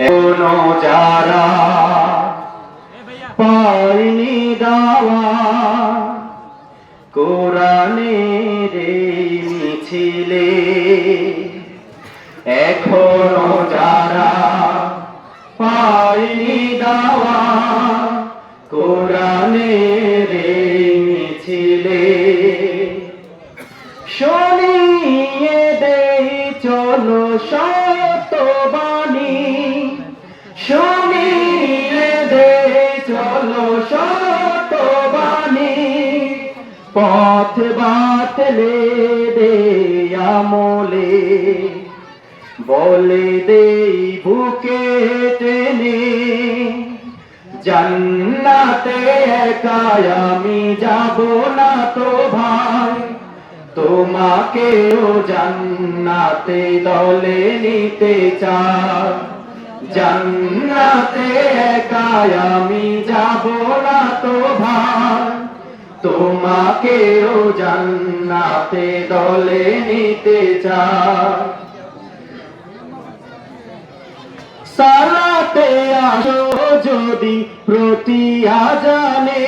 এখনও যারা পাইনি দাওয়া এই মিছিলে। এখনও যারা পাইনি দাওয়া কোরআনের চলো শতবাণী শোনিয়ে দেই চলো শতবাণী পথ বাতলে দে আমলে। বলে দেই বুকে টেনে, জান্নাতে একাই আমি যাব না তো ভাই। তোমাকেও জান্নাতে দলে নিতে চাই। জান্নাতে একাই আমি যাব না তো ভাই। তোমাকেও জান্নাতে দলে নিতে চাই। সালাতে আসো যদি প্রতি আজানে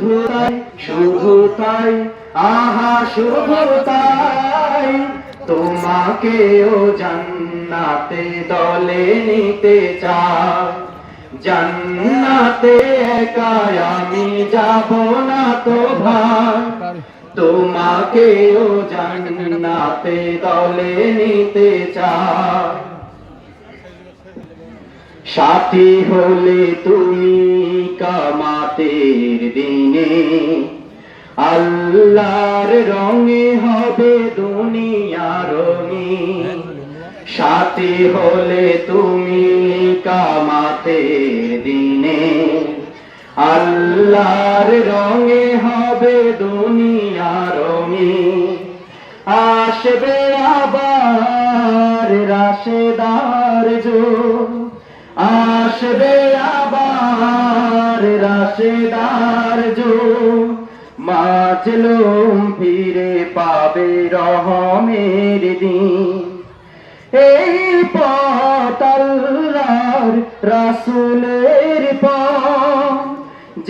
শুধু তাই শুধু তাই, আহা, শুধু তাই। তোমাকেও জান্নাতে দলে নিতে চাই। জান্নাতে একাই আমি যাব না তো ভাই। তোমাকেও জান্নাতে দলে নিতে চাই। সাথী হলে তুমি কামাতের দিনে আল্লাহর রঙে হবে দুনিয়া রঙিন। সাথে হলে তুমি কামাতের দিনে আল্লাহর রঙে হবে দুনিয়া রঙিন। আসবে আবার রাশেদার জো আসবে রাশেদার জো মাজলুম ফিরে পাবে রহমের দিন। এই পথ রাসুলের রাসূলের পথ।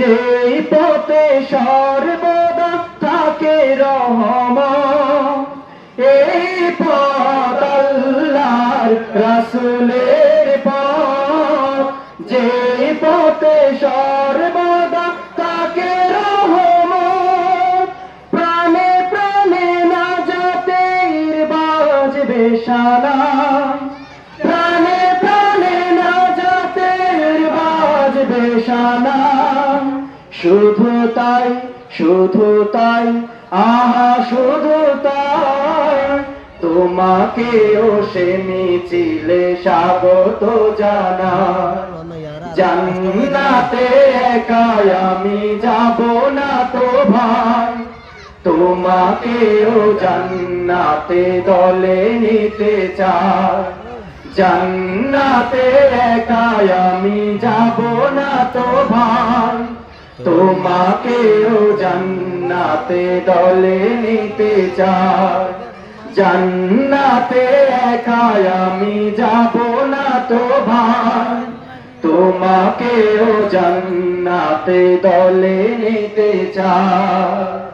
সর্বদা থাকে রহম। এই আল্লাহর রাসূলের না শুধু তাই শুধু তাই, আহা, শুধু তাই। তোমাকেও সে মিছিলে স্বাগত জানা জান্নাতে একাই আমি যাব না তো ভাই। তোমাকেও জান্নাতে দলে নিতে চাই। জান্নাতে একাই আমি যাব না তো ভাই। তোমাকেও জান্নাতে দলে নিতে চাই। জান্নাতে একাই আমি যাব না তো ভাই। তোমাকেও জান্নাতে দলে নিতে চাই।